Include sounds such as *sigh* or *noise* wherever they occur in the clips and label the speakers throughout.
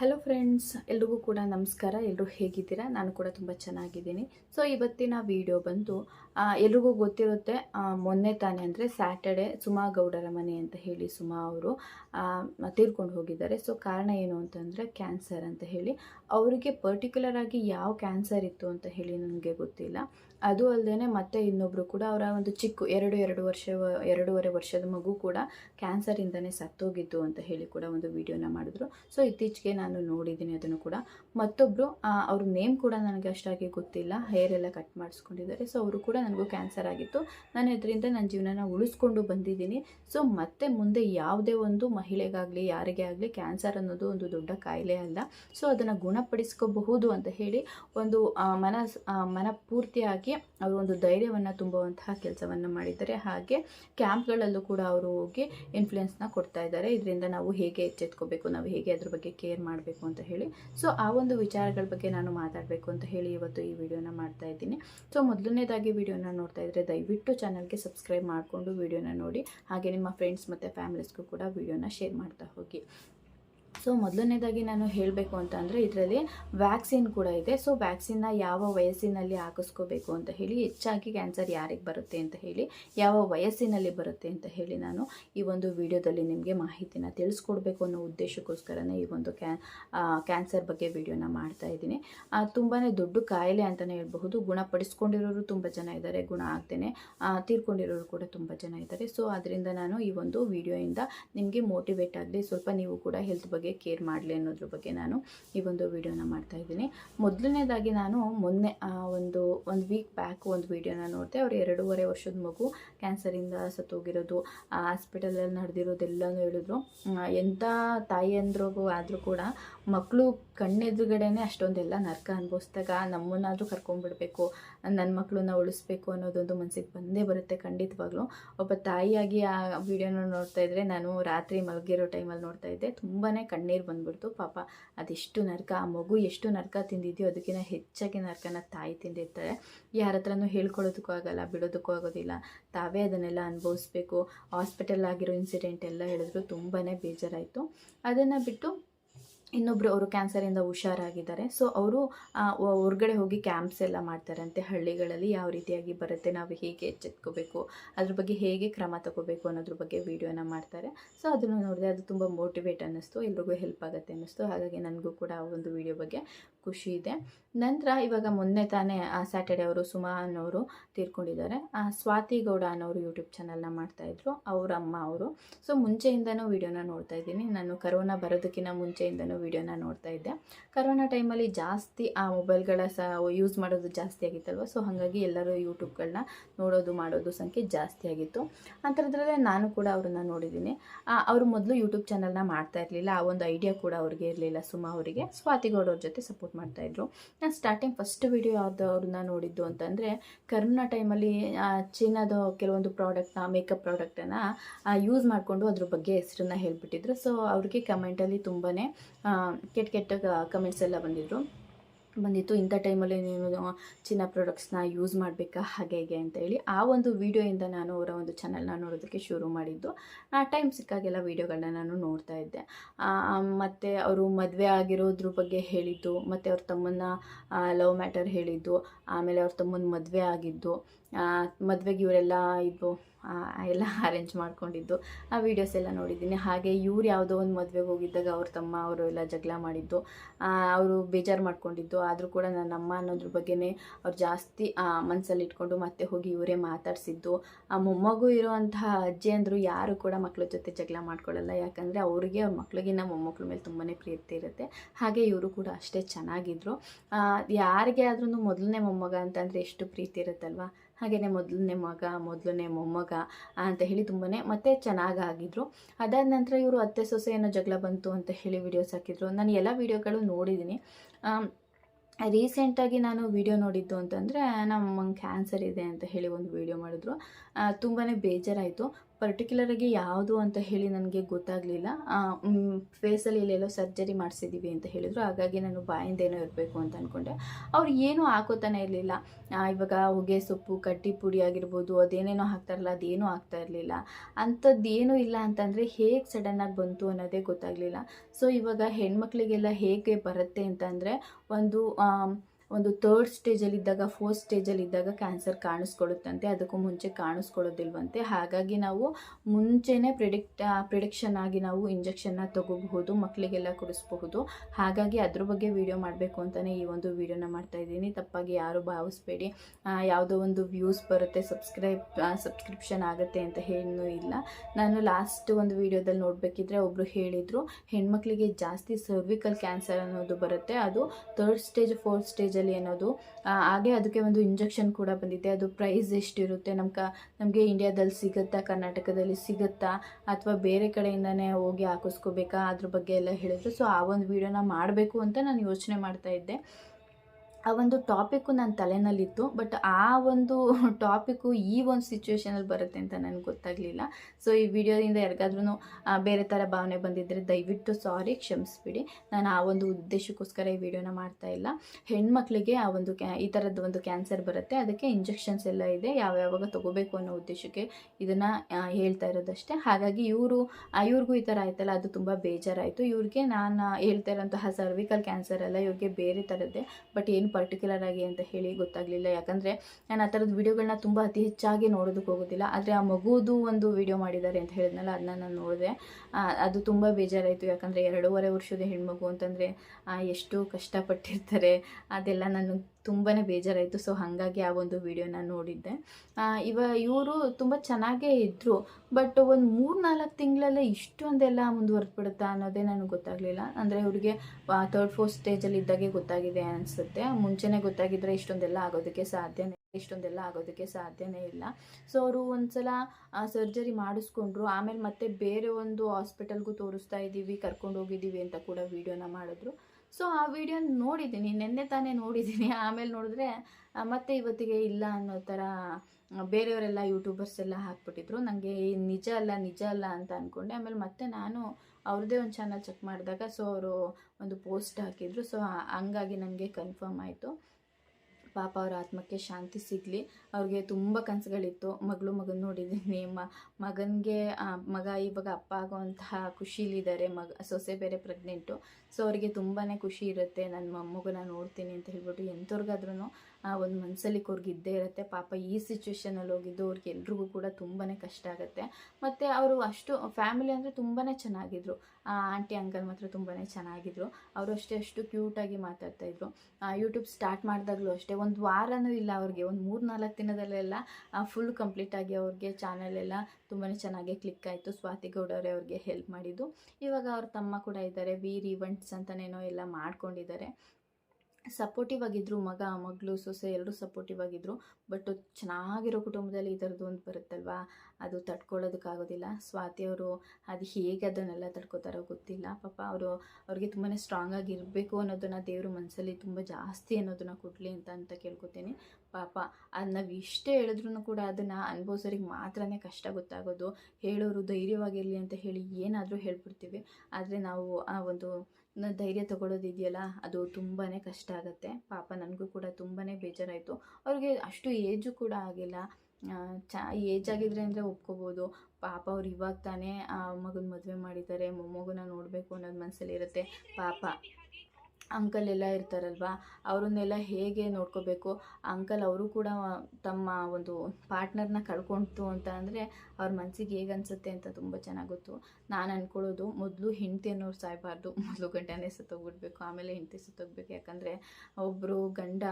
Speaker 1: Hello friends ಎಲ್ರಿಗೂ ಕೂಡ ನಮಸ್ಕಾರ. ಎಲ್ಲರೂ ಹೇಗಿದ್ದೀರಾ? ನಾನು ಕೂಡ ತುಂಬ ಚೆನ್ನಾಗಿದ್ದೀನಿ. ಸೊ ಇವತ್ತಿನ ವಿಡಿಯೋ ಬಂದು ಎಲ್ರಿಗೂ ಗೊತ್ತಿರುತ್ತೆ ಮೊನ್ನೆ ತಾನೇ ಅಂದರೆ ಸ್ಯಾಟರ್ಡೆ ಸುಮಾ ಗೌಡರ ಮನೆ ಅಂತ ಹೇಳಿ ಸುಮಾ ಅವರು ತೀರ್ಕೊಂಡು ಹೋಗಿದ್ದಾರೆ. ಸೊ ಕಾರಣ ಏನು ಅಂತಂದರೆ ಕ್ಯಾನ್ಸರ್ ಅಂತ ಹೇಳಿ. ಅವರಿಗೆ ಪರ್ಟಿಕ್ಯುಲರ್ ಆಗಿ ಯಾವ ಕ್ಯಾನ್ಸರ್ ಇತ್ತು ಅಂತ ಹೇಳಿ ನನಗೆ ಗೊತ್ತಿಲ್ಲ. ಅದು ಅಲ್ಲದೆ ಮತ್ತೆ ಇನ್ನೊಬ್ಬರು ಕೂಡ ಅವರ ಒಂದು ಚಿಕ್ಕ ಎರಡು ಎರಡು ವರ್ಷ, ಎರಡೂವರೆ ವರ್ಷದ ಮಗು ಕೂಡ ಕ್ಯಾನ್ಸರಿಂದನೇ ಸತ್ತೋಗಿದ್ದು ಅಂತ ಹೇಳಿ ಕೂಡ ಒಂದು ವಿಡಿಯೋನ ಮಾಡಿದ್ರು. ಸೊ ಇತ್ತೀಚೆಗೆ ನಾನು ನೋಡಿದ್ದೀನಿ ಅದನ್ನು ಕೂಡ. ಮತ್ತೊಬ್ಬರು ಅವ್ರ ನೇಮ್ ಕೂಡ ನನಗೆ ಅಷ್ಟಾಗಿ ಗೊತ್ತಿಲ್ಲ. ಹೇರ್ ಎಲ್ಲ ಕಟ್ ಮಾಡಿಸ್ಕೊಂಡಿದ್ದಾರೆ. ಸೊ ಅವರು ಕೂಡ ನನಗೂ ಕ್ಯಾನ್ಸರ್ ಆಗಿತ್ತು. ನಾನು ಇದರಿಂದ ನನ್ನ ಜೀವನನ ಉಳಿಸ್ಕೊಂಡು ಬಂದಿದ್ದೀನಿ. ಸೊ ಮತ್ತೆ ಮುಂದೆ ಯಾವುದೇ ಒಂದು ಮಹಿಳೆಗಾಗಲಿ, ಯಾರಿಗೆ ಆಗಲಿ ಕ್ಯಾನ್ಸರ್ ಅನ್ನೋದು ಒಂದು ದೊಡ್ಡ ಕಾಯಿಲೆ ಅಲ್ಲ. ಸೊ ಅದನ್ನು ಗುಣಪಡಿಸ್ಕೋಬಹುದು ಅಂತ ಹೇಳಿ ಒಂದು ಮನಸ್ ಮನಪೂರ್ತಿಯಾಗಿ ಅವರು ಒಂದು ಧೈರ್ಯವನ್ನು ತುಂಬುವಂತಹ ಕೆಲಸವನ್ನು ಮಾಡಿದ್ದಾರೆ. ಹಾಗೆ ಕ್ಯಾಂಪ್ಗಳಲ್ಲೂ ಕೂಡ ಅವರು ಹೋಗಿ ಇನ್ಫ್ಲುಯೆನ್ಸ್ನ ಕೊಡ್ತಾ ಇದ್ದಾರೆ. ಇದರಿಂದ ನಾವು ಹೇಗೆ ಎಚ್ಚೆತ್ಕೋಬೇಕು, ನಾವು ಹೇಗೆ ಅದ್ರ ಬಗ್ಗೆ ಕೇರ್ ಮಾಡಬೇಕು ಅಂತ ಹೇಳಿ. ಸೊ ಆ ಒಂದು ವಿಚಾರಗಳ ಬಗ್ಗೆ ನಾನು ಮಾತಾಡಬೇಕು ಅಂತ ಹೇಳಿ ಇವತ್ತು ಈ ವಿಡಿಯೋನ ಮಾಡ್ತಾ ಇದ್ದೀನಿ. ಸೊ ಮೊದಲನೇದಾಗಿ ವಿಡಿಯೋನ ನೋಡ್ತಾ ಇದ್ರೆ ದಯವಿಟ್ಟು ಚಾನಲ್ಗೆ ಸಬ್ಸ್ಕ್ರೈಬ್ ಮಾಡಿಕೊಂಡು ವಿಡಿಯೋನ ನೋಡಿ. ಹಾಗೆ ನಿಮ್ಮ ಫ್ರೆಂಡ್ಸ್ ಮತ್ತು ಫ್ಯಾಮಿಲೀಸ್ಗೂ ಕೂಡ ವಿಡಿಯೋನ ಶೇರ್ ಮಾಡ್ತಾ ಹೋಗಿ. ಸೊ ಮೊದಲನೇದಾಗಿ ನಾನು ಹೇಳಬೇಕು ಅಂತ ಅಂದರೆ ಇದರಲ್ಲಿ ವ್ಯಾಕ್ಸಿನ್ ಕೂಡ ಇದೆ. ಸೊ ವ್ಯಾಕ್ಸಿನ್ನ ಯಾವ ವಯಸ್ಸಿನಲ್ಲಿ ಹಾಕಿಸ್ಕೋಬೇಕು ಅಂತ ಹೇಳಿ, ಹೆಚ್ಚಾಗಿ ಕ್ಯಾನ್ಸರ್ ಯಾರಿಗೆ ಬರುತ್ತೆ ಅಂತ ಹೇಳಿ, ಯಾವ ವಯಸ್ಸಿನಲ್ಲಿ ಬರುತ್ತೆ ಅಂತ ಹೇಳಿ ನಾನು ಈ ಒಂದು ವಿಡಿಯೋದಲ್ಲಿ ನಿಮಗೆ ಮಾಹಿತಿನ ತಿಳಿಸ್ಕೊಡ್ಬೇಕು ಅನ್ನೋ ಉದ್ದೇಶಕ್ಕೋಸ್ಕರನೇ ಈ ಒಂದು ಕ್ಯಾ ಕ್ಯಾನ್ಸರ್ ಬಗ್ಗೆ ವಿಡಿಯೋನ ಮಾಡ್ತಾ ಇದ್ದೀನಿ. ತುಂಬಾ ದೊಡ್ಡ ಕಾಯಿಲೆ ಅಂತಲೇ ಹೇಳ್ಬಹುದು. ಗುಣಪಡಿಸ್ಕೊಂಡಿರೋರು ತುಂಬ ಜನ ಇದ್ದಾರೆ, ಗುಣ ಆಗ್ತೇನೆ. ತೀರ್ಕೊಂಡಿರೋರು ಕೂಡ ತುಂಬ ಜನ ಇದ್ದಾರೆ. ಸೊ ಅದರಿಂದ ನಾನು ಈ ಒಂದು ವಿಡಿಯೋಯಿಂದ ನಿಮಗೆ ಮೋಟಿವೇಟ್ ಆಗಲಿ, ಸ್ವಲ್ಪ ನೀವು ಕೂಡ ಹೆಲ್ತ್ ಬಗ್ಗೆ ಕೇರ್ ಮಾಡಲಿ ಅನ್ನೋದ್ರ ಬಗ್ಗೆ ನಾನು ಈ ಒಂದು ವಿಡಿಯೋನ ಮಾಡ್ತಾ ಇದ್ದೀನಿ. ಮೊದಲನೇದಾಗಿ ನಾನು ಮೊನ್ನೆ ಒಂದು ಒಂದು ವೀಕ್ ಬ್ಯಾಕ್ ಒಂದು ವಿಡಿಯೋನ ನೋಡಿದೆ, ಅವ್ರು ಎರಡೂವರೆ ವರ್ಷದ ಮಗು ಕ್ಯಾನ್ಸರಿಂದ ಸತ್ತೋಗಿರೋದು ಹಾಸ್ಪಿಟಲಲ್ಲಿ ನಡೆದಿರೋದೆಲ್ಲನೂ ಹೇಳಿದ್ರು. ಎಂಥ ಎಂಥ ತಾಯಿಯಂದ್ರಿಗೂ ಆದರೂ ಕೂಡ ಮಕ್ಕಳು ಕಣ್ಣೆದುರುಗಡೆನೇ ಅಷ್ಟೊಂದೆಲ್ಲ ನರ್ಕ ಅನುಭವಿಸಿದಾಗ ನಮ್ಮನ್ನಾದರೂ ಕರ್ಕೊಂಡ್ಬಿಡ್ಬೇಕು ನನ್ನ ಮಕ್ಕಳನ್ನ ಉಳಿಸ್ಬೇಕು ಅನ್ನೋದೊಂದು ಮನಸ್ಸಿಗೆ ಬಂದೇ ಬರುತ್ತೆ ಖಂಡಿತವಾಗ್ಲೂ. ಒಬ್ಬ ತಾಯಿಯಾಗಿ ಆ ವಿಡಿಯೋನ ನೋಡ್ತಾ ಇದ್ದರೆ ನಾನು ರಾತ್ರಿ ಮಲಗಿರೋ ಟೈಮಲ್ಲಿ ನೋಡ್ತಾ ಇದ್ದೆ ತುಂಬಾ ಕಣ್ಣೀರು ಬಂದ್ಬಿಡ್ತು. ಪಾಪ ಅದೆಷ್ಟು ನರ್ಕ, ಆ ಮಗು ಎಷ್ಟು ನರ್ಕ ತಿಂದಿದೆಯೋ ಅದಕ್ಕಿಂತ ಹೆಚ್ಚಾಗಿ ನರ್ಕನ ತಾಯಿ ತಿಂದಿರ್ತಾರೆ. ಯಾರ ಹತ್ರನೂ ಹೇಳ್ಕೊಳ್ಳೋದಕ್ಕೂ ಆಗಲ್ಲ, ಬಿಡೋದಕ್ಕೂ ಆಗೋದಿಲ್ಲ. ತಾವೇ ಅದನ್ನೆಲ್ಲ ಅನುಭವಿಸ್ಬೇಕು. ಹಾಸ್ಪಿಟಲ್ ಆಗಿರೋ ಇನ್ಸಿಡೆಂಟ್ ಎಲ್ಲ ಹೇಳಿದ್ರು ತುಂಬಾ ಬೇಜಾರಾಯಿತು. ಅದನ್ನು ಬಿಟ್ಟು ಇನ್ನೊಬ್ಬರು ಅವರು ಕ್ಯಾನ್ಸರಿಂದ ಹುಷಾರಾಗಿದ್ದಾರೆ. ಸೊ ಅವರು ಹೊರಗಡೆ ಹೋಗಿ ಕ್ಯಾಂಪ್ಸ್ ಎಲ್ಲ ಮಾಡ್ತಾರಂತೆ. ಹಳ್ಳಿಗಳಲ್ಲಿ ಯಾವ ರೀತಿಯಾಗಿ ಬರುತ್ತೆ, ನಾವು ಹೇಗೆ ಎಚ್ಚೆತ್ಕೋಬೇಕು, ಅದ್ರ ಬಗ್ಗೆ ಹೇಗೆ ಕ್ರಮ ತಗೋಬೇಕು ಅನ್ನೋದ್ರ ಬಗ್ಗೆ ವಿಡಿಯೋನ ಮಾಡ್ತಾರೆ. ಸೊ ಅದನ್ನು ನೋಡಿದೆ ಅದು ತುಂಬ ಮೋಟಿವೇಟ್ ಅನ್ನಿಸ್ತು, ಎಲ್ರಿಗೂ ಹೆಲ್ಪ್ ಆಗುತ್ತೆ ಅನ್ನಿಸ್ತು. ಹಾಗಾಗಿ ನನಗೂ ಕೂಡ ಆ ಒಂದು ವಿಡಿಯೋ ಬಗ್ಗೆ ಖುಷಿ ಇದೆ. ನಂತರ ಇವಾಗ ಮೊನ್ನೆ ತಾನೇ ಸ್ಯಾಟರ್ಡೆ ಅವರು ಸುಮಾ ಅನ್ನೋರು ತೀರ್ಕೊಂಡಿದ್ದಾರೆ. ಆ, ಸ್ವಾತಿ ಗೌಡ ಅನ್ನೋರು ಯೂಟ್ಯೂಬ್ ಚಾನಲ್ನ ಮಾಡ್ತಾಯಿದ್ರು ಅವ್ರ ಅಮ್ಮ ಅವರು. ಸೊ ಮುಂಚೆಯಿಂದನೂ ವೀಡಿಯೋನ ನೋಡ್ತಾ ಇದ್ದೀನಿ. ನಾನು ಕರೋನಾ ಬರೋದಕ್ಕಿಂತ ಮುಂಚೆಯಿಂದನೂ ವೀಡಿಯೋನ ನೋಡ್ತಾ ಇದ್ದೆ. ಕರೋನಾ ಟೈಮಲ್ಲಿ ಜಾಸ್ತಿ ಆ ಮೊಬೈಲ್ಗಳ ಸಹ ಯೂಸ್ ಮಾಡೋದು ಜಾಸ್ತಿ ಆಗಿತ್ತಲ್ವ? ಸೊ ಹಾಗಾಗಿ ಎಲ್ಲರೂ ಯೂಟ್ಯೂಬ್ಗಳನ್ನ ನೋಡೋದು ಮಾಡೋದು ಸಂಖ್ಯೆ ಜಾಸ್ತಿ ಆಗಿತ್ತು. ಅಂಥದ್ರಲ್ಲೇ ನಾನು ಕೂಡ ಅವ್ರನ್ನ ನೋಡಿದ್ದೀನಿ. ಅವರು ಮೊದಲು ಯೂಟ್ಯೂಬ್ ಚಾನಲ್ನ ಮಾಡ್ತಾ ಇರಲಿಲ್ಲ. ಆ ಒಂದು ಐಡಿಯಾ ಕೂಡ ಅವ್ರಿಗೆ ಇರಲಿಲ್ಲ ಸುಮಾ ಅವರಿಗೆ. ಸ್ವಾತಿಗೌಡ ಅವ್ರ ಜೊತೆ ಸಪೋರ್ಟ್ ಮಾಡ್ತಾಯಿದ್ರು ನಾನು ಸ್ಟಾರ್ಟಿಂಗ್ ಫಸ್ಟ್ ವಿಡಿಯೋ ಯಾವ್ದು ಅವ್ರನ್ನ ನೋಡಿದ್ದು ಅಂತಂದರೆ, ಕರೋನಾ ಟೈಮಲ್ಲಿ ಚೀನಾದ ಕೆಲವೊಂದು ಪ್ರಾಡಕ್ಟ್ನ ಮೇಕಪ್ ಪ್ರಾಡಕ್ಟನ್ನು ಯೂಸ್ ಮಾಡಿಕೊಂಡು ಅದ್ರ ಬಗ್ಗೆ ಹೆಸರನ್ನ ಹೇಳ್ಬಿಟ್ಟಿದ್ರು. ಸೊ ಅವ್ರಿಗೆ ಕಮೆಂಟಲ್ಲಿ ತುಂಬಾ ಕೆಟ್ಟ ಕೆಟ್ಟ ಕಮೆಂಟ್ಸ್ ಎಲ್ಲ ಬಂದಿದ್ರು. ಬಂದಿತ್ತು. ಇಂಥ ಟೈಮಲ್ಲಿ ನೀನು ಚಿನ್ನ ಪ್ರಾಡಕ್ಟ್ಸ್ನ ಯೂಸ್ ಮಾಡಬೇಕಾ, ಹಾಗೆ ಹೇಗೆ ಅಂತ ಹೇಳಿ ಆ ಒಂದು ವೀಡಿಯೋಯಿಂದ ನಾನು ಅವರ ಒಂದು ಚಾನಲ್ನ ನೋಡೋದಕ್ಕೆ ಶುರು ಮಾಡಿದ್ದು. ಆ ಟೈಮ್ ಸಿಕ್ಕಾಗೆಲ್ಲ ವೀಡಿಯೋಗಳನ್ನ ನಾನು ನೋಡ್ತಾ ಇದ್ದೆ. ಮತ್ತು ಅವರು ಮದುವೆ ಆಗಿರೋದ್ರ ಬಗ್ಗೆ ಹೇಳಿದ್ದು, ಮತ್ತು ಅವ್ರ ತಮ್ಮನ್ನ ಲವ್ ಮ್ಯಾಟರ್ ಹೇಳಿದ್ದು, ಆಮೇಲೆ ಅವ್ರ ತಮ್ಮನ ಮದುವೆ ಆಗಿದ್ದು ಮದುವೆಗೆ ಇವರೆಲ್ಲ ಇದು ಎಲ್ಲ *laughs* ಅರೇಂಜ್ ಮಾಡ್ಕೊಂಡಿದ್ದು. ಆ ವೀಡಿಯೋಸ್ ಎಲ್ಲ ನೋಡಿದ್ದೀನಿ. ಹಾಗೆ ಇವ್ರು ಯಾವುದೋ ಒಂದು ಮದುವೆಗೆ ಹೋಗಿದ್ದಾಗ ಅವ್ರ ತಮ್ಮ ಅವರು ಎಲ್ಲ ಜಗಳ ಮಾಡಿದ್ದು. ಅವರು ಬೇಜಾರು ಮಾಡ್ಕೊಂಡಿದ್ದು. ಆದರೂ ಕೂಡ ನನ್ನ ಅಮ್ಮ ಅನ್ನೋದ್ರ ಬಗ್ಗೆನೇ ಅವ್ರು ಜಾಸ್ತಿ ಮನಸ್ಸಲ್ಲಿ ಇಟ್ಕೊಂಡು ಮತ್ತೆ ಹೋಗಿ ಇವರೇ ಮಾತಾಡಿಸಿದ್ದು. ಆ, ಮೊಮ್ಮಗು ಇರೋವಂತಹ ಅಜ್ಜಿ ಅಂದರು ಯಾರು ಕೂಡ ಮಕ್ಕಳ ಜೊತೆ ಜಗಳ ಮಾಡ್ಕೊಳ್ಳಲ್ಲ ಯಾಕಂದರೆ ಅವರಿಗೆ ಅವ್ರ ಮಕ್ಳಿಗಿನ್ನ ಮೊಮ್ಮಕ್ಳ ಮೇಲೆ ತುಂಬಾ ಪ್ರೀತಿ ಇರುತ್ತೆ. ಹಾಗೆ ಇವರು ಕೂಡ ಅಷ್ಟೇ ಚೆನ್ನಾಗಿದ್ರು. ಯಾರಿಗೆ ಆದ್ರೂ ಮೊದಲನೇ ಮೊಮ್ಮಗ ಅಂತಂದರೆ ಎಷ್ಟು ಪ್ರೀತಿ ಇರುತ್ತಲ್ವ? ಹಾಗೆಯೇ ಮೊದಲನೇ ಮಗ, ಮೊದಲನೇ ಮೊಮ್ಮಗ ಅಂತ ಹೇಳಿ ತುಂಬಾ ಮತ್ತೆ ಚೆನ್ನಾಗಿ ಆಗಿದ್ರು ಅದಾದ ನಂತರ ಇವರು ಅತ್ತೆ ಸೊಸೆ ಜಗಳ ಬಂತು ಅಂತ ಹೇಳಿ ವಿಡಿಯೋಸ್ ಹಾಕಿದ್ರು. ನಾನು ಎಲ್ಲ ವಿಡಿಯೋಗಳು ನೋಡಿದ್ದೀನಿ ರೀಸೆಂಟಾಗಿ ನಾನು ವಿಡಿಯೋ ನೋಡಿದ್ದು ಅಂತಂದರೆ ನಮ್ಮ ಕ್ಯಾನ್ಸರ್ ಇದೆ ಅಂತ ಹೇಳಿ ಒಂದು ವಿಡಿಯೋ ಮಾಡಿದ್ರು. ತುಂಬಾ ಬೇಜಾರಾಯಿತು. ಪರ್ಟಿಕ್ಯುಲರಾಗಿ ಯಾವುದು ಅಂತ ಹೇಳಿ ನನಗೆ ಗೊತ್ತಾಗಲಿಲ್ಲ. ಫೇಸಲ್ಲಿ ಇಲ್ಲೆಲ್ಲೋ ಸರ್ಜರಿ ಮಾಡಿಸಿದ್ದೀವಿ ಅಂತ ಹೇಳಿದ್ರು. ಹಾಗಾಗಿ ನಾನು ಬಾಯಿಂದ ಏನೋ ಇರಬೇಕು ಅಂತ ಅಂದ್ಕೊಂಡೆ ಅವ್ರು ಏನೂ ಹಾಕೋತಾನೆ ಇರಲಿಲ್ಲ. ಇವಾಗ ಹೊಗೆ ಸೊಪ್ಪು, ಕಡ್ಡಿ ಪುಡಿ ಆಗಿರ್ಬೋದು, ಅದೇನೇನೋ ಹಾಕ್ತಾರಲ್ಲ, ಅದೇನೂ ಆಗ್ತಾ ಇರಲಿಲ್ಲ. ಅಂಥದ್ದೇನೂ ಇಲ್ಲ ಅಂತಂದರೆ ಹೇಗೆ ಸಡನ್ನಾಗಿ ಬಂತು ಅನ್ನೋದೇ ಗೊತ್ತಾಗಲಿಲ್ಲ. ಸೊ ಇವಾಗ ಹೆಣ್ಮಕ್ಳಿಗೆಲ್ಲ ಹೇಗೆ ಬರುತ್ತೆ ಅಂತಂದರೆ ಒಂದು ಒಂದು ತರ್ಡ್ ಸ್ಟೇಜಲ್ಲಿದ್ದಾಗ ಫೋರ್ತ್ ಸ್ಟೇಜಲ್ಲಿದ್ದಾಗ ಕ್ಯಾನ್ಸರ್ ಕಾಣಿಸ್ಕೊಳ್ಳುತ್ತಂತೆ, ಅದಕ್ಕೂ ಮುಂಚೆ ಕಾಣಿಸ್ಕೊಳ್ಳೋದಿಲ್ವಂತೆ. ಹಾಗಾಗಿ ನಾವು ಮುಂಚೆನೇ ಪ್ರಿಡಿಕ್ಟ್ ಪ್ರಿಡಿಕ್ಷನ್ ಆಗಿ ನಾವು ಇಂಜೆಕ್ಷನ್ನ ತಗೋಬಹುದು ಮಕ್ಕಳಿಗೆಲ್ಲ ಕೊಡಿಸ್ಬಹುದು. ಹಾಗಾಗಿ ಅದ್ರ ಬಗ್ಗೆ ವಿಡಿಯೋ ಮಾಡಬೇಕು ಅಂತಲೇ ಈ ಒಂದು ವಿಡಿಯೋನ ಮಾಡ್ತಾ ಇದ್ದೀನಿ. ತಪ್ಪಾಗಿ ಯಾರು ಭಾವಿಸ್ಬೇಡಿ. ಯಾವುದೋ ಒಂದು ವ್ಯೂಸ್ ಬರುತ್ತೆ ಸಬ್ಸ್ಕ್ರೈಬ್ ಸಬ್ಸ್ಕ್ರಿಪ್ಷನ್ ಆಗುತ್ತೆ ಅಂತ ಹೇಳೂ ಇಲ್ಲ. ನಾನು ಲಾಸ್ಟ್ ಒಂದು ವಿಡಿಯೋದಲ್ಲಿ ನೋಡಬೇಕಿದ್ರೆ ಒಬ್ಬರು ಹೇಳಿದರು, ಹೆಣ್ಮಕ್ಳಿಗೆ ಜಾಸ್ತಿ ಸರ್ವಿಕಲ್ ಕ್ಯಾನ್ಸರ್ ಅನ್ನೋದು ಬರುತ್ತೆ. ಅದು ತರ್ಡ್ ಸ್ಟೇಜ್ ಫೋರ್ತ್ ಸ್ಟೇಜಲ್ಲಿ ಅನ್ನೋದು. ಹಾಗೆ ಅದಕ್ಕೆ ಒಂದು ಇಂಜೆಕ್ಷನ್ ಕೂಡ ಬಂದಿದೆ. ಅದು ಪ್ರೈಸ್ ಎಷ್ಟಿರುತ್ತೆ? ನಮ್ಮ ಕ ನಮಗೆ ಇಂಡಿಯಾದಲ್ಲಿ ಸಿಗುತ್ತಾ, ಕರ್ನಾಟಕದಲ್ಲಿ ಸಿಗುತ್ತಾ? ಅಥವಾ ಬೇರೆ ಕಡೆಯಿಂದನೇ ಹೋಗಿ ಹಾಕಿಸ್ಕೋಬೇಕಾ? ಅದ್ರ ಬಗ್ಗೆ ಎಲ್ಲ ಹೇಳಿದ್ರು. ಸೊ ಆ ಒಂದು ವೀಡಿಯೋನ ಮಾಡಬೇಕು ಅಂತ ನಾನು ಯೋಚನೆ ಮಾಡ್ತಾ ಇದ್ದೆ. ಆ ಒಂದು ಟಾಪಿಕ್ಕು ನನ್ನ ತಲೆನಲ್ಲಿತ್ತು, ಬಟ್ ಆ ಒಂದು *laughs* ಟಾಪಿಕ್ಕು ಈ ಒಂದು ಸಿಚುವೇಷನಲ್ಲಿ ಬರುತ್ತೆ ಅಂತ ನನಗೆ ಗೊತ್ತಾಗಲಿಲ್ಲ. ಸೊ, ಈ ವಿಡಿಯೋದಿಂದ ಯಾರಿಗಾದ್ರೂ ಬೇರೆ ಥರ ಭಾವನೆ ಬಂದಿದ್ದರೆ ದಯವಿಟ್ಟು ಸಾರಿ ಕ್ಷಮಿಸ್ಬಿಡಿ. ನಾನು ಆ ಒಂದು ಉದ್ದೇಶಕ್ಕೋಸ್ಕರ ಈ ವಿಡಿಯೋನ ಮಾಡ್ತಾ ಇಲ್ಲ. ಹೆಣ್ಮಕ್ಳಿಗೆ ಆ ಒಂದು ಈ ಥರದ್ದು ಒಂದು ಕ್ಯಾನ್ಸರ್ ಬರುತ್ತೆ. ಅದಕ್ಕೆ ಇಂಜೆಕ್ಷನ್ಸ್ ಎಲ್ಲ ಇದೆ. ಯಾವ್ಯಾವಾಗ ತಗೋಬೇಕು ಅನ್ನೋ ಉದ್ದೇಶಕ್ಕೆ ಇದನ್ನು ಹೇಳ್ತಾ ಇರೋದಷ್ಟೇ. ಹಾಗಾಗಿ ಇವರು ಇವ್ರಿಗೂ ಈ ಥರ ಆಯ್ತಲ್ಲ, ಅದು ತುಂಬ ಬೇಜಾರಾಯಿತು. ಇವ್ರಿಗೆ ನಾನು ಹೇಳ್ತಾ ಇರೋಂತಹ ಸರ್ವಿಕಲ್ ಕ್ಯಾನ್ಸರ್ ಅಲ್ಲ ಇವ್ರಿಗೆ ಬೇರೆ ಥರದ್ದೇ. ಬಟ್ ಏನು ಪರ್ಟಿಕ್ಯುಲರ್ ಆಗಿ ಅಂತ ಹೇಳಿ ಗೊತ್ತಾಗಲಿಲ್ಲ. ಯಾಕಂದರೆ ನಾನು ಆ ಥರದ ವೀಡಿಯೋಗಳನ್ನ ತುಂಬ ಅತಿ ಹೆಚ್ಚಾಗಿ ನೋಡೋದಕ್ಕೆ ಹೋಗೋದಿಲ್ಲ. ಆದರೆ ಆ ಮಗುದು ಒಂದು ವಿಡಿಯೋ ಮಾಡಿದ್ದಾರೆ ಅಂತ ಹೇಳಿದ್ನಲ್ಲ ಅದನ್ನ ನಾನು ನೋಡಿದೆ. ಅದು ತುಂಬ ಬೇಜಾರಾಯಿತು. ಯಾಕಂದರೆ ಎರಡೂವರೆ ವರ್ಷದ ಹೆಣ್ಮಗು ಅಂತಂದರೆ ಎಷ್ಟು ಕಷ್ಟಪಟ್ಟಿರ್ತಾರೆ. ಅದೆಲ್ಲ ನಾನು ತುಂಬಾ ಬೇಜಾರಾಯಿತು. ಸೊ ಹಾಗಾಗಿ ಆ ಒಂದು ವಿಡಿಯೋನ ನೋಡಿದ್ದೆ. ಇವ ಇವರು ತುಂಬ ಚೆನ್ನಾಗೇ ಇದ್ದರು ಬಟ್ ಒಂದು ಮೂರು ನಾಲ್ಕು ತಿಂಗಳಲ್ಲೇ ಇಷ್ಟೊಂದೆಲ್ಲ ಮುಂದುವರೆದ್ಬಿಡುತ್ತಾ ಅನ್ನೋದೇ ನನಗೆ ಗೊತ್ತಾಗಲಿಲ್ಲ. ಅಂದರೆ ಇವ್ರಿಗೆ ತರ್ಡ್ ಫೋರ್ತ್ ಸ್ಟೇಜಲ್ಲಿ ಇದ್ದಾಗೆ ಗೊತ್ತಾಗಿದೆ ಅನಿಸುತ್ತೆ. ಮುಂಚೆನೇ ಗೊತ್ತಾಗಿದ್ರೆ ಇಷ್ಟೊಂದೆಲ್ಲ ಆಗೋದಕ್ಕೆ ಸಾಧ್ಯನೇ, ಇಷ್ಟೊಂದೆಲ್ಲ ಆಗೋದಕ್ಕೆ ಸಾಧ್ಯನೇ ಇಲ್ಲ. ಸೊ ಅವರು ಒಂದ್ಸಲ ಸರ್ಜರಿ ಮಾಡಿಸ್ಕೊಂಡ್ರು. ಆಮೇಲೆ ಮತ್ತೆ ಬೇರೆ ಒಂದು ಹಾಸ್ಪಿಟಲ್ಗೂ ತೋರಿಸ್ತಾ ಇದ್ದೀವಿ ಕರ್ಕೊಂಡು ಹೋಗಿದ್ದೀವಿ ಅಂತ ಕೂಡ ವಿಡಿಯೋನ ಮಾಡಿದ್ರು. ಸೊ ಆ ವಿಡಿಯೋ ನೋಡಿದ್ದೀನಿ, ನಿನ್ನೆ ತಾನೇ ನೋಡಿದ್ದೀನಿ. *laughs* ಆಮೇಲೆ ನೋಡಿದ್ರೆ ಮತ್ತೆ ಇವತ್ತಿಗೆ ಇಲ್ಲ ಅನ್ನೋ ಥರ ಬೇರೆಯವರೆಲ್ಲ ಯೂಟ್ಯೂಬರ್ಸ್ ಎಲ್ಲ ಹಾಕ್ಬಿಟ್ಟಿದ್ರು. ನನಗೆ ನಿಜ ಅಲ್ಲ ನಿಜ ಅಲ್ಲ ಅಂತ ಅಂದ್ಕೊಂಡೆ ಆಮೇಲೆ ಮತ್ತೆ ನಾನು ಅವ್ರದ್ದೇ ಒಂದು ಚಾನಲ್ ಚೆಕ್ ಮಾಡಿದಾಗ ಸೊ ಅವರು ಒಂದು ಪೋಸ್ಟ್ ಹಾಕಿದ್ರು. ಸೊ ಹಂಗಾಗಿ ನನಗೆ ಕನ್ಫರ್ಮ್ ಆಯಿತು. ಪಾಪ ಅವ್ರ ಆತ್ಮಕ್ಕೆ ಶಾಂತಿ ಸಿಗಲಿ. ಅವ್ರಿಗೆ ತುಂಬ ಕನಸುಗಳಿತ್ತು. ಮಗಳು ಮಗನ ನೋಡಿದ್ದೀನಿ. ಮ, ಮಗನಿಗೆ ಮಗ ಇವಾಗ ಅಪ್ಪ ಆಗೋವಂತಹ ಖುಷೀಲಿದ್ದಾರೆ. ಮಗ, ಸೊಸೆ ಬೇರೆ ಪ್ರೆಗ್ನೆಂಟು ಸೊ ಅವರಿಗೆ ತುಂಬಾ ಖುಷಿ ಇರುತ್ತೆ. ನನ್ನ ಮೊಮ್ಮಗನ ನೋಡ್ತೀನಿ ಅಂತ ಹೇಳ್ಬಿಟ್ಟು ಎಂಥವ್ರಿಗಾದ್ರೂ ಒಂದು ಮನಸ್ಸಲ್ಲಿ ಕೊರ್ಗೆ ಇದ್ದೇ ಇರುತ್ತೆ. ಪಾಪ ಈ ಸಿಚುವೇಶನಲ್ಲಿ ಹೋಗಿದ್ದು ಅವ್ರಿಗೆ ಎಲ್ರಿಗೂ ಕೂಡ ತುಂಬಾ ಕಷ್ಟ ಆಗುತ್ತೆ. ಮತ್ತು ಅವರು ಅಷ್ಟು ಫ್ಯಾಮಿಲಿ ಅಂದರೆ ತುಂಬಾ ಚೆನ್ನಾಗಿದ್ರು. ಆಂಟಿ ಅಂಕಲ್ ಮಾತ್ರ ತುಂಬಾ ಚೆನ್ನಾಗಿದ್ರು. ಅವರು ಅಷ್ಟೇ ಅಷ್ಟು ಕ್ಯೂಟಾಗಿ ಮಾತಾಡ್ತಾಯಿದ್ರು ಯೂಟ್ಯೂಬ್ ಸ್ಟಾರ್ಟ್ ಮಾಡಿದಾಗಲೂ ಅಷ್ಟೇ. ಒಂದು ವಾರನೂ ಇಲ್ಲ ಅವ್ರಿಗೆ. ಒಂದು ಮೂರು ನಾಲ್ಕು ದಿನದಲ್ಲೆಲ್ಲ ಫುಲ್ ಕಂಪ್ಲೀಟಾಗಿ ಅವ್ರಿಗೆ ಚಾನಲ್ ಎಲ್ಲ ತುಂಬಾ ಚೆನ್ನಾಗಿ ಕ್ಲಿಕ್ ಆಯಿತು. ಸ್ವಾತಿ ಅವ್ರಿಗೆ ಹೆಲ್ಪ್ ಮಾಡಿದ್ದು. ಇವಾಗ ಅವ್ರ ತಮ್ಮ ಕೂಡ ಇದ್ದಾರೆ. ವೀರ್ ಈವೆಂಟ್ಸ್ ಅಂತಲೇನೋ ಎಲ್ಲ ಮಾಡ್ಕೊಂಡಿದ್ದಾರೆ. ಸಪೋರ್ಟಿವ್ ಆಗಿದ್ರು, ಮಗ, ಮಗಳು, ಸೊಸೆ ಎಲ್ಲರೂ ಸಪೋರ್ಟಿವ್ ಆಗಿದ್ರು. ಬಟ್ ಚೆನ್ನಾಗಿರೋ ಕುಟುಂಬದಲ್ಲಿ ಈ ಥರದ್ದು ಒಂದು ಬರುತ್ತಲ್ವಾ? ಅದು ತಡ್ಕೊಳ್ಳೋದಕ್ಕಾಗೋದಿಲ್ಲ ಸ್ವಾತಿ ಅವರು ಅದು ಹೇಗೆ ಅದನ್ನೆಲ್ಲ ತಡ್ಕೋತಾರೋ ಗೊತ್ತಿಲ್ಲ. ಪಾಪ ಅವರು, ಅವ್ರಿಗೆ ತುಂಬಾ ಸ್ಟ್ರಾಂಗ್ ಆಗಿರಬೇಕು ಅನ್ನೋದನ್ನು ದೇವ್ರ ಮನಸ್ಸಲ್ಲಿ ತುಂಬ ಜಾಸ್ತಿ ಅನ್ನೋದನ್ನು ಕೊಡಲಿ ಅಂತ ಅಂತ ಕೇಳ್ಕೊತೀನಿ. ಪಾಪ, ಅದು ನಾವು ಇಷ್ಟೇ ಹೇಳಿದ್ರು ಕೂಡ ಅದನ್ನು ಅನುಭವಿಸೋರಿಗೆ ಮಾತ್ರನೇ ಕಷ್ಟ ಗೊತ್ತಾಗೋದು. ಹೇಳೋರು ಧೈರ್ಯವಾಗಿರಲಿ ಅಂತ ಹೇಳಿ ಏನಾದರೂ ಹೇಳ್ಬಿಡ್ತೀವಿ. ಆದರೆ ನಾವು ಆ ಒಂದು ಧೈರ್ಯ ತಗೊಳ್ಳೋದಿದೆಯಲ್ಲ ಅದು ತುಂಬಾ ಕಷ್ಟ ಆಗುತ್ತೆ. ಪಾಪ ನನಗೂ ಕೂಡ ತುಂಬಾ ಬೇಜಾರಾಯಿತು. ಅವ್ರಿಗೆ ಅಷ್ಟು ಏಜು ಕೂಡ ಆಗಿಲ್ಲ. ಆ, ಚ ಏಜ್ ಆಗಿದ್ರೆ ಅಂದರೆ ಒಪ್ಕೋಬೋದು. ಪಾಪ ಅವ್ರು ಇವಾಗ ತಾನೇ ಮಗನ ಮದುವೆ ಮಾಡಿದ್ದಾರೆ. ಮೊಮ್ಮಗನ ನೋಡಬೇಕು ಅನ್ನೋದು ಮನಸ್ಸಲ್ಲಿ ಇರುತ್ತೆ. ಪಾಪ. ಅಂಕಲ್ ಎಲ್ಲ ಇರ್ತಾರಲ್ವಾ, ಅವರನ್ನೆಲ್ಲ ಹೇಗೆ ನೋಡ್ಕೋಬೇಕು, ಅಂಕಲ್ ಅವರು ಕೂಡ ತಮ್ಮ ಒಂದು ಪಾರ್ಟ್ನರ್ನ ಕಳ್ಕೊಂತು ಅಂತ ಅಂದರೆ ಅವ್ರ ಮನಸ್ಸಿಗೆ ಹೇಗೆ ಅನಿಸುತ್ತೆ ಅಂತ ತುಂಬ ಚೆನ್ನಾಗಿ ಗೊತ್ತು. ನಾನು ಅಂದ್ಕೊಳ್ಳೋದು ಮೊದಲು ಹೆಂಡತಿ ಅನ್ನೋರು ಸಾಯಬಾರ್ದು, ಮೊದಲು ಗಂಡನೇ ಸತ್ತೋಗ್ಬಿಡ್ಬೇಕು, ಆಮೇಲೆ ಹೆಂಡತಿ ಸತ್ತೋಗ್ಬೇಕು. ಯಾಕಂದರೆ ಒಬ್ಬರು ಗಂಡ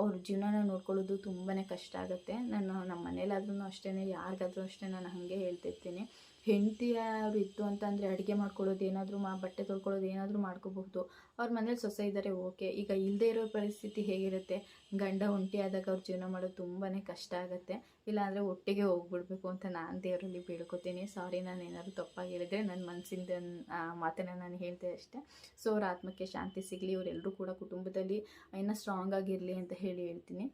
Speaker 1: ಅವ್ರ ಜೀವನನ ನೋಡ್ಕೊಳ್ಳೋದು ತುಂಬಾ ಕಷ್ಟ ಆಗುತ್ತೆ. ನಾನು ನಮ್ಮ ಮನೇಲಾದ್ರೂ ಅಷ್ಟೇ ಯಾರಿಗಾದ್ರೂ ಅಷ್ಟೇ ನಾನು ಹಾಗೆ ಹೇಳ್ತಿರ್ತೀನಿ. ಹೆಂಡತಿಯವರು ಇತ್ತು ಅಂತಂದರೆ ಅಡುಗೆ ಮಾಡ್ಕೊಳ್ಳೋದು ಏನಾದರೂ ಮಾ, ಬಟ್ಟೆ ತೊಳ್ಕೊಳ್ಳೋದು ಏನಾದರೂ ಮಾಡ್ಕೋಬಹುದು. ಅವ್ರ ಮನೇಲಿ ಸೊಸೆ ಇದ್ದಾರೆ, ಓಕೆ. ಈಗ ಇಲ್ಲದೇ ಇರೋ ಪರಿಸ್ಥಿತಿ ಹೇಗಿರುತ್ತೆ? ಗಂಡ ಒಂಟಿ ಆದಾಗ ಅವ್ರ ಜೀವನ ಮಾಡೋದು ತುಂಬಾ ಕಷ್ಟ ಆಗುತ್ತೆ. ಇಲ್ಲಾಂದರೆ ಒಟ್ಟಿಗೆ ಹೋಗ್ಬಿಡ್ಬೇಕು ಅಂತ ನಾನು ದೇವರಲ್ಲಿ ಬೇಡ್ಕೋತೀನಿ. ಸಾರಿ, ನಾನು ಏನಾದರೂ ತಪ್ಪಾಗಿ ಹೇಳಿದ್ರೆ ನನ್ನ ಮನಸ್ಸಿಂದ ಮಾತನ್ನು ನಾನು ಹೇಳ್ತೇ ಅಷ್ಟೇ. ಸೊ, ಅವ್ರ ಆತ್ಮಕ್ಕೆ ಶಾಂತಿ ಸಿಗಲಿ. ಇವರೆಲ್ಲರೂ ಕೂಡ ಕುಟುಂಬದಲ್ಲಿ ಇನ್ನೂ ಸ್ಟ್ರಾಂಗ್ ಆಗಿರಲಿ ಅಂತ ಹೇಳಿ ಹೇಳ್ತೀನಿ.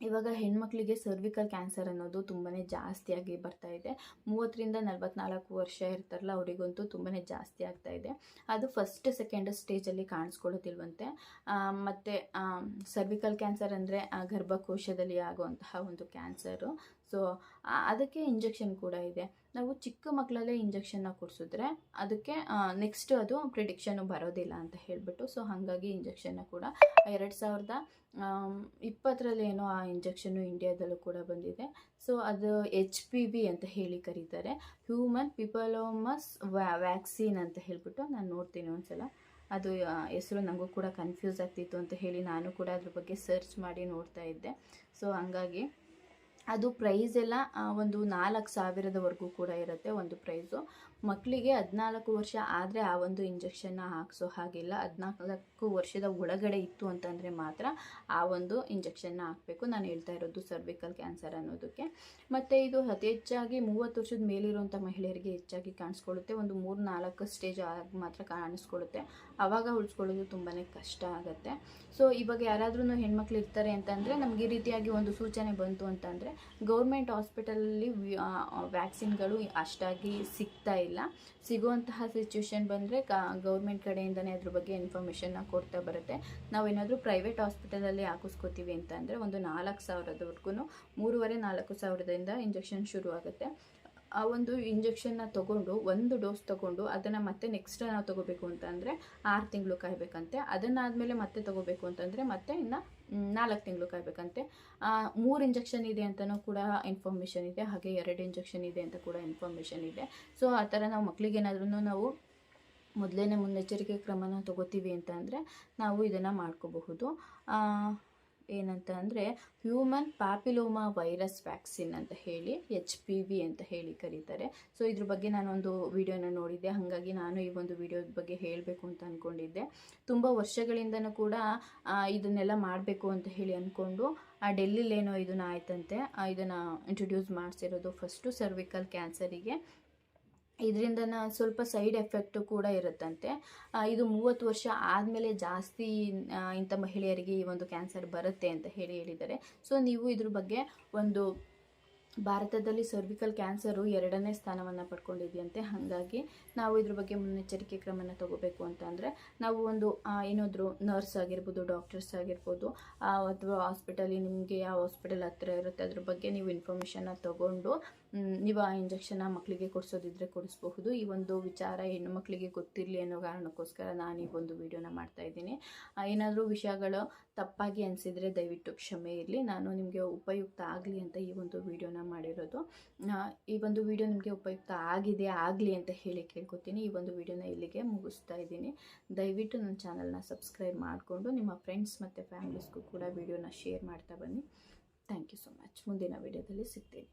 Speaker 1: ಇವಾಗ ಹೆಣ್ಮಕ್ಳಿಗೆ ಸರ್ವಿಕಲ್ ಕ್ಯಾನ್ಸರ್ ಅನ್ನೋದು ತುಂಬಾ ಜಾಸ್ತಿಯಾಗಿ ಬರ್ತಾ ಇದೆ. ಮೂವತ್ತರಿಂದ ನಲವತ್ನಾಲ್ಕು ವರ್ಷ ಇರ್ತಾರಲ್ಲ, ಅವರಿಗಂತೂ ತುಂಬಾ ಜಾಸ್ತಿ ಆಗ್ತಾ ಇದೆ. ಅದು ಫಸ್ಟ್ ಸೆಕೆಂಡ್ ಸ್ಟೇಜಲ್ಲಿ ಕಾಣಿಸ್ಕೊಳ್ಳೋದಿಲ್ವಂತೆ ಮತ್ತು ಸರ್ವಿಕಲ್ ಕ್ಯಾನ್ಸರ್ ಅಂದರೆ ಗರ್ಭಕೋಶದಲ್ಲಿ ಆಗುವಂತಹ ಒಂದು ಕ್ಯಾನ್ಸರು ಸೊ ಅದಕ್ಕೆ ಇಂಜೆಕ್ಷನ್ ಕೂಡ ಇದೆ. ನಾವು ಚಿಕ್ಕ ಮಕ್ಕಳಲ್ಲೇ ಇಂಜೆಕ್ಷನ್ನ ಕೊಡಿಸಿದ್ರೆ ಅದಕ್ಕೆ ನೆಕ್ಸ್ಟ್ ಅದು ಪ್ರಿಡಿಕ್ಷನು ಬರೋದಿಲ್ಲ ಅಂತ ಹೇಳಿಬಿಟ್ಟು ಸೊ ಹಾಗಾಗಿ ಇಂಜೆಕ್ಷನ್ನ ಕೂಡ ಎರಡು ಸಾವಿರದ ಇಪ್ಪತ್ತರಲ್ಲಿ ಏನೋ ಆ ಇಂಜೆಕ್ಷನ್ನು ಇಂಡಿಯಾದಲ್ಲೂ ಕೂಡ ಬಂದಿದೆ. ಸೊ ಅದು ಎಚ್ ಪಿ ವಿ ಅಂತ ಹೇಳಿ ಕರೀತಾರೆ. ಹ್ಯೂಮನ್ ಪಿಪಲೋಮಸ್ ವ್ಯಾಕ್ಸಿನ್ ಅಂತ ಹೇಳಿಬಿಟ್ಟು ನಾನು ನೋಡ್ತೀನಿ ಒಂದ್ಸಲ. ಅದು ಹೆಸರು ನನಗೂ ಕೂಡ ಕನ್ಫ್ಯೂಸ್ ಆಗ್ತಿತ್ತು ಅಂತ ಹೇಳಿ ನಾನು ಕೂಡ ಅದ್ರ ಬಗ್ಗೆ ಸರ್ಚ್ ಮಾಡಿ ನೋಡ್ತಾ ಇದ್ದೆ. ಸೊ ಹಂಗಾಗಿ ಅದು ಪ್ರೈಸ್ ಎಲ್ಲ ಒಂದು ನಾಲ್ಕು ಸಾವಿರದವರೆಗೂ ಕೂಡ ಇರುತ್ತೆ ಒಂದು ಪ್ರೈಸು ಮಕ್ಕಳಿಗೆ ಹದಿನಾಲ್ಕು ವರ್ಷ ಆದರೆ ಆ ಒಂದು ಇಂಜೆಕ್ಷನ್ನ ಹಾಕಿಸೋ ಹಾಗಿಲ್ಲ. ಹದಿನಾಲ್ಕು ವರ್ಷದ ಒಳಗಡೆ ಇತ್ತು ಅಂತಂದರೆ ಮಾತ್ರ ಆ ಒಂದು ಇಂಜೆಕ್ಷನ್ನ ಹಾಕಬೇಕು. ನಾನು ಹೇಳ್ತಾ ಇರೋದು ಸರ್ವಿಕಲ್ ಕ್ಯಾನ್ಸರ್ ಅನ್ನೋದಕ್ಕೆ. ಮತ್ತು ಇದು ಅತಿ ಹೆಚ್ಚಾಗಿ ಮೂವತ್ತು ವರ್ಷದ ಮೇಲಿರುವಂಥ ಮಹಿಳೆಯರಿಗೆ ಹೆಚ್ಚಾಗಿ ಕಾಣಿಸ್ಕೊಳ್ಳುತ್ತೆ. ಒಂದು ಮೂರು ನಾಲ್ಕು ಸ್ಟೇಜ್ ಆಗಿ ಮಾತ್ರ ಕಾಣಿಸ್ಕೊಳ್ಳುತ್ತೆ. ಆವಾಗ ಉಳಿಸ್ಕೊಳ್ಳೋದು ತುಂಬಾ ಕಷ್ಟ ಆಗುತ್ತೆ. ಸೊ ಇವಾಗ ಯಾರಾದ್ರೂ ಹೆಣ್ಮಕ್ಳು ಇರ್ತಾರೆ ಅಂತಂದರೆ ನಮಗೆ ಈ ರೀತಿಯಾಗಿ ಒಂದು ಸೂಚನೆ ಬಂತು ಅಂತಂದರೆ ಗೌರ್ಮೆಂಟ್ ಹಾಸ್ಪಿಟಲಲ್ಲಿ ವ್ಯಾಕ್ಸಿನ್ಗಳು ಅಷ್ಟಾಗಿ ಸಿಗ್ತಾ ಇಲ್ಲ. ಸಿಗುವಂತಹ ಸಿಚುವೇಶನ್ ಬಂದರೆ ಗೌರ್ಮೆಂಟ್ ಕಡೆಯಿಂದನೇ ಅದ್ರ ಬಗ್ಗೆ ಇನ್ಫಾರ್ಮೇಷನ್ನ ಕೊಡ್ತಾ ಬರುತ್ತೆ. ನಾವೇನಾದರೂ ಪ್ರೈವೇಟ್ ಹಾಸ್ಪಿಟಲಲ್ಲಿ ಹಾಕಿಸ್ಕೋತೀವಿ ಅಂತಂದರೆ ಒಂದು ನಾಲ್ಕು ಸಾವಿರದವರೆಗೂ ಮೂರುವರೆ ನಾಲ್ಕು ಸಾವಿರದಿಂದ ಇಂಜೆಕ್ಷನ್ ಶುರು ಆಗುತ್ತೆ ಆ ಒಂದು ಇಂಜೆಕ್ಷನ್ನ ತೊಗೊಂಡು, ಒಂದು ಡೋಸ್ ತೊಗೊಂಡು ಅದನ್ನು ಮತ್ತೆ ನೆಕ್ಸ್ಟ್ ನಾವು ತೊಗೋಬೇಕು ಅಂತಂದರೆ ಆರು ತಿಂಗಳು ಕಾಯಬೇಕಂತೆ. ಅದನ್ನಾದಮೇಲೆ ಮತ್ತೆ ತೊಗೋಬೇಕು ಅಂತಂದರೆ ಮತ್ತೆ ಇನ್ನು ನಾಲ್ಕು ತಿಂಗಳು ಕಾಯಬೇಕಂತೆ. ಮೂರು ಇಂಜೆಕ್ಷನ್ ಇದೆ ಅಂತಲೂ ಕೂಡ ಇನ್ಫಾರ್ಮೇಷನ್ ಇದೆ. ಹಾಗೆ ಎರಡು ಇಂಜೆಕ್ಷನ್ ಇದೆ ಅಂತ ಕೂಡ ಇನ್ಫಾರ್ಮೇಷನ್ ಇದೆ. ಸೊ ಆ ಥರ ನಾವು ಮಕ್ಕಳಿಗೇನಾದ್ರೂ ನಾವು ಮೊದಲೇ ಮುನ್ನೆಚ್ಚರಿಕೆ ಕ್ರಮನ ತೊಗೋತೀವಿ ಅಂತ ಅಂದರೆ ನಾವು ಇದನ್ನು ಮಾಡ್ಕೋಬಹುದು. ಏನಂತ ಅಂದರೆ ಹ್ಯೂಮನ್ ಪ್ಯಾಪಿಲೋಮಾ ವೈರಸ್ ವ್ಯಾಕ್ಸಿನ್ ಅಂತ ಹೇಳಿ ಎಚ್ ಪಿ ವಿ ಅಂತ ಹೇಳಿ ಕರೀತಾರೆ. ಸೊ ಇದ್ರ ಬಗ್ಗೆ ನಾನೊಂದು ವಿಡಿಯೋನ ನೋಡಿದ್ದೆ. ಹಾಗಾಗಿ ನಾನು ಈ ಒಂದು ವಿಡಿಯೋದ ಬಗ್ಗೆ ಹೇಳಬೇಕು ಅಂತ ಅಂದ್ಕೊಂಡಿದ್ದೆ ತುಂಬ ವರ್ಷಗಳಿಂದನೂ ಕೂಡ ಇದನ್ನೆಲ್ಲ ಮಾಡಬೇಕು ಅಂತ ಹೇಳಿ ಅಂದ್ಕೊಂಡು ಆ, ಡೆಲ್ಲಿಲೇನೋ ಇದನ್ನ ಆಯ್ತಂತೆ. ಇದನ್ನು ಇಂಟ್ರೊಡ್ಯೂಸ್ ಮಾಡಿಸಿರೋದು ಫಸ್ಟು ಸರ್ವಿಕಲ್ ಕ್ಯಾನ್ಸರಿಗೆ ಇದರಿಂದ ಸ್ವಲ್ಪ ಸೈಡ್ ಎಫೆಕ್ಟು ಕೂಡ ಇರುತ್ತಂತೆ. ಇದು ಮೂವತ್ತು ವರ್ಷ ಆದಮೇಲೆ ಜಾಸ್ತಿ ಇಂಥ ಮಹಿಳೆಯರಿಗೆ ಈ ಒಂದು ಕ್ಯಾನ್ಸರ್ ಬರುತ್ತೆ ಅಂತ ಹೇಳಿ ಹೇಳಿದ್ದಾರೆ. ಸೊ, ನೀವು ಇದ್ರ ಬಗ್ಗೆ ಒಂದು ಭಾರತದಲ್ಲಿ ಸರ್ವಿಕಲ್ ಕ್ಯಾನ್ಸರು ಎರಡನೇ ಸ್ಥಾನವನ್ನು ಪಡ್ಕೊಂಡಿದೆಯಂತೆ. ಹಾಗಾಗಿ ನಾವು ಇದ್ರ ಬಗ್ಗೆ ಮುನ್ನೆಚ್ಚರಿಕೆ ಕ್ರಮನ ತಗೋಬೇಕು ಅಂತ ಅಂದರೆ, ನಾವು ಒಂದು ಏನಾದರೂ ನರ್ಸ್ ಆಗಿರ್ಬೋದು ಡಾಕ್ಟರ್ಸ್ ಆಗಿರ್ಬೋದು ಅಥವಾ ಹಾಸ್ಪಿಟಲಿ ನಿಮಗೆ ಯಾವ ಹಾಸ್ಪಿಟಲ್ ಹತ್ತಿರ ಇರುತ್ತೆ ಅದ್ರ ಬಗ್ಗೆ ನೀವು ಇನ್ಫಾರ್ಮೇಷನ್ನ ತೊಗೊಂಡು ನೀವು ಆ ಮಕ್ಕಳಿಗೆ ಕೊಡಿಸೋದಿದ್ರೆ ಕೊಡಿಸ್ಬಹುದು. ಈ ಒಂದು ವಿಚಾರ ಹೆಣ್ಣು ಮಕ್ಕಳಿಗೆ ಗೊತ್ತಿರಲಿ ಅನ್ನೋ ಕಾರಣಕ್ಕೋಸ್ಕರ ನಾನು ಈ ಒಂದು ವಿಡಿಯೋನ ಮಾಡ್ತಾ ಇದ್ದೀನಿ. ಏನಾದರೂ ವಿಷಯಗಳು ತಪ್ಪಾಗಿ ಅನಿಸಿದರೆ ದಯವಿಟ್ಟು ಕ್ಷಮೆ ಇರಲಿ. ನಾನು ನಿಮಗೆ ಉಪಯುಕ್ತ ಆಗಲಿ ಅಂತ ಈ ಒಂದು ವಿಡಿಯೋನ ಮಾಡಿರೋದು. ಈ ಒಂದು ವಿಡಿಯೋ ನಿಮಗೆ ಉಪಯುಕ್ತ ಆಗಿದೆ ಆಗಲಿ ಅಂತ ಹೇಳಿ ಕೇಳ್ಕೊತೀನಿ. ಈ ಒಂದು ವಿಡಿಯೋನ ಇಲ್ಲಿಗೆ ಮುಗಿಸ್ತಾ ಇದ್ದೀನಿ. ದಯವಿಟ್ಟು ನನ್ನ ಚಾನಲ್ನ ಸಬ್ಸ್ಕ್ರೈಬ್ ಮಾಡಿಕೊಂಡು ನಿಮ್ಮ ಫ್ರೆಂಡ್ಸ್ ಮತ್ತು ಫ್ಯಾಮಿಲೀಸ್ಗೂ ಕೂಡ ವಿಡಿಯೋನ ಶೇರ್ ಮಾಡ್ತಾ ಬನ್ನಿ. ಥ್ಯಾಂಕ್ ಯು ಸೊ ಮಚ್ ಮುಂದಿನ ವಿಡಿಯೋದಲ್ಲಿ ಸಿಗ್ತೀನಿ.